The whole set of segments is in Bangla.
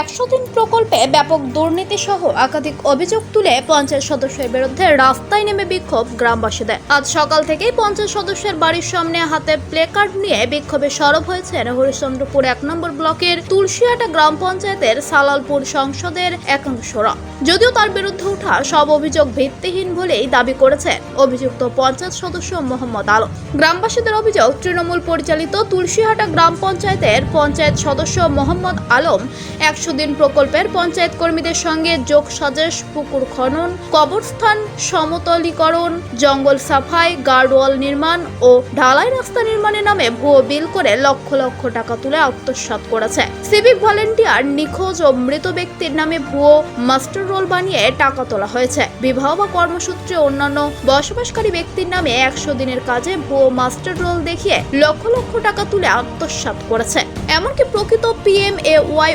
একশো দিন প্রকল্পে ব্যাপক দুর্নীতি সহ একাধিক অভিযোগ তুলে পঞ্চায়েত সদস্যের বিরুদ্ধে রাস্তায় নেমে বিক্ষোভ গ্রামবাসীদের। আজ সকাল থেকেই পঞ্চায়েত সদস্যের বাড়ির সামনে হাতে প্লে কার্ড নিয়ে বিক্ষোভে সরব হয়েছেন হরিশ্চন্দ্রপুর এক নম্বর ব্লকের তুলসিয়াটা গ্রাম পঞ্চায়েতের সালালপুর সংসদের একাংশরা যদিও তার বিরুদ্ধে ওঠা সব অভিযোগ ভিত্তিহীন বলেই দাবি করেছেন অভিযুক্ত পঞ্চায়েত সদস্য মোহাম্মদ আলম। গ্রামবাসীদের অভিযোগ, তৃণমূল পরিচালিত তুলসীহাটা গ্রাম পঞ্চায়েতের পঞ্চায়েত সদস্য মোহাম্মদ আলম একশো দিন প্রকল্পের পঞ্চায়েত কর্মীদের সঙ্গে যোগ সাজেশ, পুকুর খনন, কবরস্থান, সমতলীকরণ, জঙ্গল সাফাই, গার্ডওয়াল নির্মাণ ও ঢালাই রাস্তা নির্মাণের নামে ভুয়ো বিল করে লক্ষ লক্ষ টাকা তুলে আত্মসাৎ করেছে। সিভিক ভলেন্টিয়ার নিখোঁজ ও মৃত ব্যক্তির নামে ভুয়ো মাস্টার রোল বানিয়ে টাকা তোলা হয়েছে। বিবাহ বা কর্মসূত্রে অন্যান্য বসবাসকারী ব্যক্তির নামে একশো দিনের কাজে ভুয়ো মাস্টার রোল দেখিয়ে লক্ষ লক্ষ টাকা তুলে আত্মসাৎ করেছে। এমনকি প্রকৃত পিএম এ ওয়াই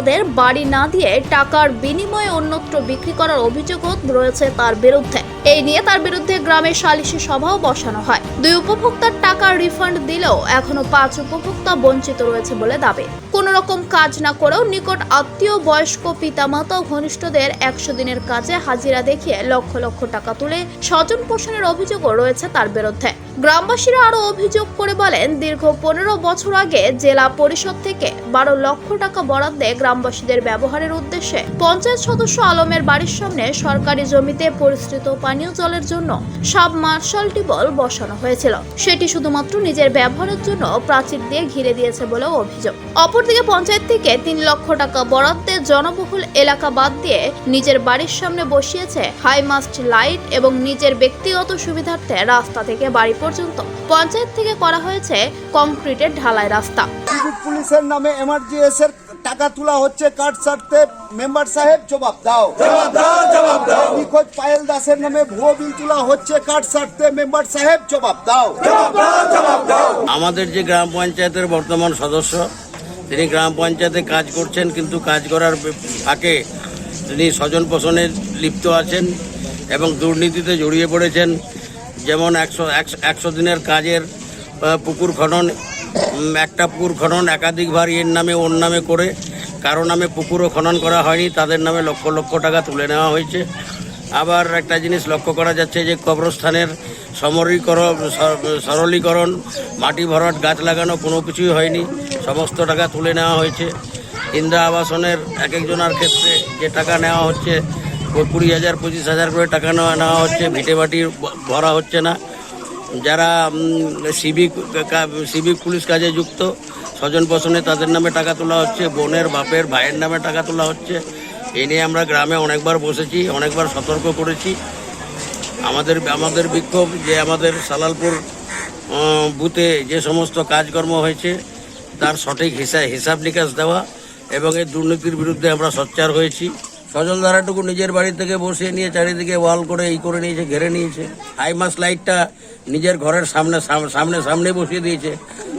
উপভোক্তাদের বাড়ি না দিয়ে টাকার বিনিময়ে অন্যত্র বিক্রি করার অভিযোগও রয়েছে তার বিরুদ্ধে। এই নিয়ে তার বিরুদ্ধে গ্রামে সালিশি সভাও বসানো হয়। দুই উপভোক্তার টাকা রিফান্ড দিলেও এখনও পাঁচ উপভোক্তা বঞ্চিত রয়েছে বলে দাবি। কোন রকম কাজ না করেও নিকট আত্মীয়, বয়স্ক, পিতামাতা ও ঘনিষ্ঠদের একশো দিনের কাজে হাজিরা দেখিয়ে লক্ষ লক্ষ টাকা তুলে স্বজন পোষণের অভিযোগও রয়েছে তার বিরুদ্ধে। গ্রামবাসীরা আরও অভিযোগ করে বলেন, দীর্ঘ পনেরো বছর আগে জেলা পরিষদ থেকে বারো লক্ষ টাকা বরাদ্দে গ্রামবাসীদের ব্যবহারের উদ্দেশ্যে। পঞ্চায়েত সদস্য আলমের বাড়ির সামনে সরকারি জমিতে পরিশ্রিত পানীয় জলের জন্য সাব মার্শাল টিবল বসানো হয়েছিল। সেটি শুধুমাত্র নিজের ব্যবহারের জন্য প্রাচীর দিয়ে ঘিরে দিয়েছে বলেও অভিযোগ। অপরদিকে পঞ্চায়েত থেকে তিন লক্ষ টাকা বরাদ্দে জনবহুল এলাকা বাদ দিয়ে নিজের বাড়ির সামনে বসিয়েছে হাই মাস্ট লাইট এবং নিজের ব্যক্তিগত সুবিধার্থে রাস্তা থেকে বাড়ি পর্যন্ত। পঞ্চায়েত থেকে করা হয়েছে কংক্রিটের ঢালাই রাস্তা। পুলিশের নামে এমআরজিএস এর টাকা তোলা হচ্ছে কার্ড সারতে মেম্বার সাহেব জবাব দাও। জবাব দাও জবাব দাও। নিখোঁজ পায়েল দাসের নামে ভুয়ো বিল তোলা হচ্ছে কার্ড সারতে মেম্বার সাহেব জবাব দাও। জবাব দাও জবাব দাও। আমাদের যে গ্রাম পঞ্চায়েতের বর্তমান সদস্য তিনি গ্রাম পঞ্চায়েতে কাজ করছেন কিন্তু কাজ করার ফাঁকে তিনি স্বজন পোষণে লিপ্ত আছেন এবং দুর্নীতিতে জড়িয়ে পড়েছেন। যেমন একশো একশো- একশো দিনের কাজের পুকুর খনন একটা পুকুর খনন একাধিকবার এর নামে ওর নামে করে। কারও নামে পুকুরও খনন করা হয়নি, তাদের নামে লক্ষ লক্ষ টাকা তুলে নেওয়া হয়েছে। আবার একটা জিনিস লক্ষ্য করা যাচ্ছে যে, কবরস্থানের সমরীকরণ সরলীকরণ, মাটি ভরাট, গাছ লাগানো কোনো কিছুই হয়নি। সমস্ত টাকা তুলে নেওয়া হয়েছে। ইন্দিরা আবাসনের এক একজনের ক্ষেত্রে যে টাকা নেওয়া হচ্ছে কুড়ি হাজার, পঁচিশ হাজার করে টাকা নেওয়া নেওয়া হচ্ছে। ভিটে মাটি ভরা হচ্ছে না। যারা সিভিক সিভিক পুলিশ কাজে যুক্ত, স্বজন পোষণে তাদের নামে টাকা তোলা হচ্ছে, বোনের, বাপের, ভাইয়ের নামে টাকা তোলা হচ্ছে। এ নিয়ে আমরা গ্রামে অনেকবার বসেছি, অনেকবার সতর্ক করেছি। আমাদের আমাদের বিক্ষোভ যে আমাদের সালালপুর বুথে যে সমস্ত কাজকর্ম হয়েছে, তার সঠিক হিসাব হিসাব নিকাশ দেওয়া এবং এই দুর্নীতির বিরুদ্ধে আমরা সোচ্চার হয়েছি। সজল ধারাটুকু নিজের বাড়ি থেকে বসিয়ে নিয়ে চারিদিকে ওয়াল করে এই করে নিয়েছে, ঘেরে নিয়েছে। হাই মাস লাইটটা নিজের ঘরের সামনে সাম- সামনে সামনে বসিয়ে দিয়েছে।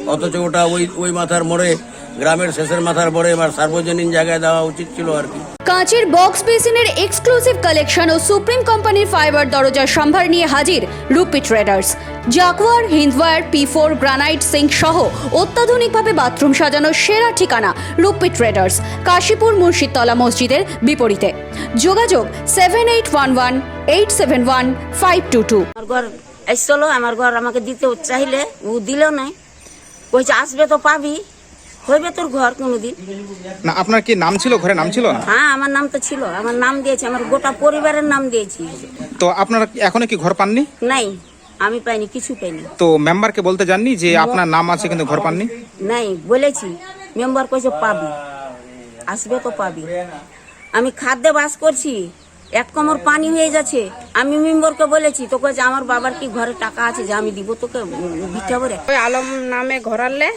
অথচ ওটা ওই ওই মাথার মোড়ে গ্রামের শেষের মাথার মোড়ে আমার সার্বজনীন জায়গায় দেওয়া উচিত ছিল আর কি। কাঁচের বক্স বেসিনের এক্সক্লুসিভ কালেকশন ও সুপ্রিম কোম্পানির ফাইবার দরজার সম্ভার নিয়ে হাজির Rupi traders Jaquar Hindware P four granite sink সহ অত্যাধুনিকভাবে বাথরুম সাজানোর সেরা ঠিকানা রুপি ট্রেডার্স কাশীপুর মুর্শিদতলা মসজিদের বিপরীতে। যোগাযোগ seven eight one one eight seven one five two two এসছিল আমার ঘর আমাকে দিতে চাইলে ও দিল নাই। কইছে আসবে তো পাবি হইবে তোর ঘর কোনোদিন। না আপনার কি নাম ছিল? ঘরে নাম ছিল না? হ্যাঁ আমার নাম তো ছিল আমার নাম দিয়েছি আমার গোটা পরিবারের নাম দিয়েছি। তো আপনারা এখনও কি ঘর পাননি? নাই আমি পাইনি কিছু পাইনি। তো মেম্বারকে বলতে জাননি যে আপনার নাম আছে কিন্তু ঘর পাননি? নাই বলেছি মেম্বার কইছে পাবি আসবে তো পাবি। আমি খাদ্যে বাস করছি এক কোমর পানি হয়ে যাচ্ছে। আমি মেম্বারকে বলেছি তো কইছে আমার বাবার কি ঘরে টাকা আছে যে আমি দিব তোকে ভিটা ভরে আলম নামে ঘর আনলে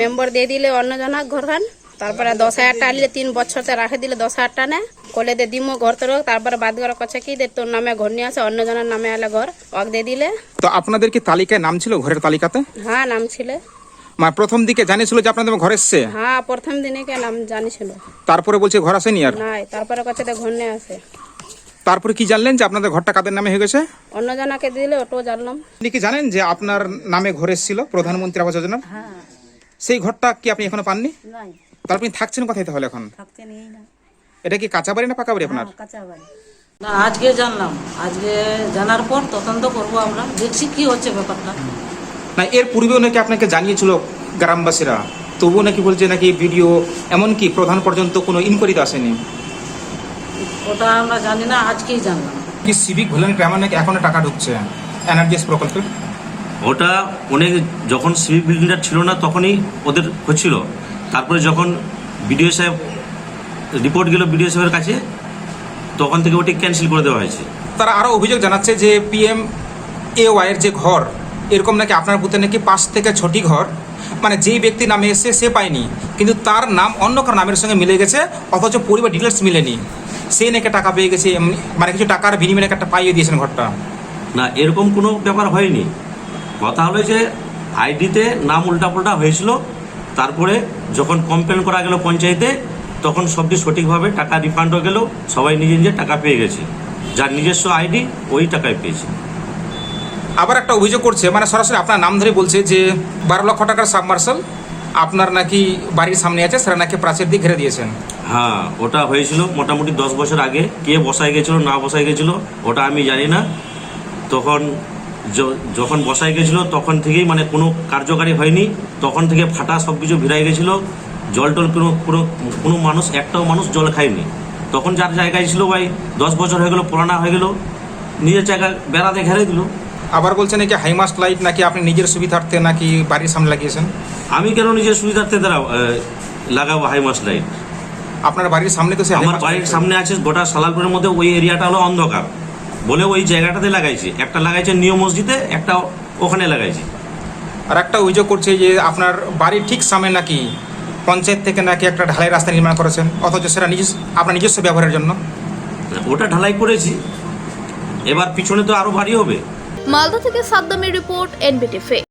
মেম্বার দিয়ে দিলে অন্য জনক ঘর খান তারপরে দশ হাজার টাকা নিলে তিন বছরতে রাখে দিলে দশ হাজার টাকা নে কলে দিয়ে দিমো ঘর তোর তারপরে বাদ ঘর কছে কি দে তোর নামে ঘর নিয়ে আসে অন্য জনের নামে আলে ঘর ওক দিয়ে দিলে। তো আপনাদের কি তালিকায় নাম ছিল ঘরের তালিকাতে? হ্যাঁ নাম ছিল। মানে প্রথম দিকে জানিয়েছিল যে আপনাদের ঘর এসছে? হ্যাঁ প্রথম দিনে কে নাম জানিছিল তারপরে বলছে ঘর আসেনি আর? নাই তারপরে কছে তো ঘর নিয়ে আসে। তারপরে কি জানলেন যে আপনাদের ঘরটা কাদের নামে হয়ে গেছে? অন্য জনাকে দিলে ওটাও জানলাম। আপনি কি জানেন যে আপনার নামে ঘর এসেছিল প্রধানমন্ত্রী আবাস যোজনার? সেই ঘরটা কি আপনি এখনও পাননি? তাহলে আপনি থাকছেন কোথায় তাহলে এখন? এটা কি কাঁচা বাড়ি না পাকা বাড়ি আপনার? হ্যাঁ, কাঁচা বাড়ি। না আজকে জানলাম। আজকে জানার পর তদন্ত করব আমরা। দেখছি কি হচ্ছে ব্যাপারটা। না এর পূর্বেও নাকি আপনাকে জানিয়েছিল গ্রামবাসীরা। তবুও নাকি বলছে নাকি ভিডিও এমনকি প্রধান পর্যন্ত কোনো ইনকোয়ারিতে আসেনি। ওটা আমরা জানি না আজকেই জানলাম। কি সিভিক ভ্যালেন্ট গ্রামে নাকি এখনও টাকা ঢুকছে এনার্জিস প্রকল্পে? ওটা অনেক যখন সিভিক বিল্ডিংটা ছিল না তখনই ওদের হচ্ছিল। তারপরে যখন বিডিও সাহেব রিপোর্ট গেল বিডিও সাহেবের কাছে তখন থেকে ওটি ক্যান্সেল করে দেওয়া হয়েছে। তারা আরও অভিযোগ জানাচ্ছে যে পিএম এ ওয়াইয়ের যে ঘর এরকম নাকি আপনার বুথে নাকি পাঁচ থেকে ছটি ঘর মানে যেই ব্যক্তি নামে এসে সে পায়নি কিন্তু তার নাম অন্য কারও নামের সঙ্গে মিলে গেছে অথচ পরিবার ডিটেলস মিলেনি। সে নাকি টাকা পেয়ে গেছে মানে কিছু টাকার বিনিময়ে একটা পাইয়ে দিয়েছেন ঘরটা। না এরকম কোনো ব্যাপার হয়নি। কথা হলো যে আইডিতে নাম উল্টাপাল্টা হয়েছিল তারপরে যখন কমপ্লেন করা গেল পঞ্চায়েতে তখন সবটি সঠিকভাবে টাকা রিফান্ড হয়ে গেল সবাই নিজে নিজে টাকা পেয়ে গেছে। যার নিজস্ব আইডি ওই টাকায় পেয়েছে। আবার একটা অভিযোগ করছে মানে সরাসরি আপনার নাম ধরে বলছে যে বারো লক্ষ টাকার সাবমার্শাল আপনার নাকি বাড়ির সামনে আছে সেটা নাকি প্রাচীর দিয়ে ঘিরে দিয়েছেন? হ্যাঁ ওটা হয়েছিল মোটামুটি দশ বছর আগে। কে বসায় গেছিল না বসায় গেছিল ওটা আমি জানি না। তখন যখন বসায় গেছিল তখন থেকেই মানে কোনো কার্যকারী হয়নি। তখন থেকে ফাটা সব কিছু ভিড়াই গেছিল। জল টল কোনো কোনো কোনো মানুষ একটাও মানুষ জল খায়নি। তখন যার জায়গায় ছিল ভাই দশ বছর হয়ে গেলো পুরানা হয়ে গেলো নিজের জায়গা বেড়াতে ঘেরে দিল। আবার বলছেন নাকি হাইমাস্ট লাইট নাকি আপনি নিজের সুবিধার্থে নাকি বাড়ির সামনে লাগিয়েছেন? আমি কেন নিজের সুবিধার্থে দ্বারা লাগাবো হাই মাস লাইট আপনার বাড়ির সামনে তো সে আমার বাড়ির সামনে আছে গোটা সালালপুরের মধ্যে ওই এরিয়াটা হলো অন্ধকার। বলে ওই জায়গাটাতে লাগাইছে। একটা লাগাইছে নিউ মসজিদে একটা ওখানে লাগাইছে। আর একটা অভিযোগ করছে যে আপনার বাড়ির ঠিক সামনে নাকি পঞ্চায়েত থেকে নাকি একটা ঢালাই রাস্তা নির্মাণ করেছেন অথচ সেটা নিজস্ব আপনার নিজস্ব ব্যবহারের জন্য। ওটা ঢালাই করেছি। এবার পিছনে তো আরও ভারী হবে। মালদা থেকে সাদ্দামের রিপোর্ট এনবিটিভি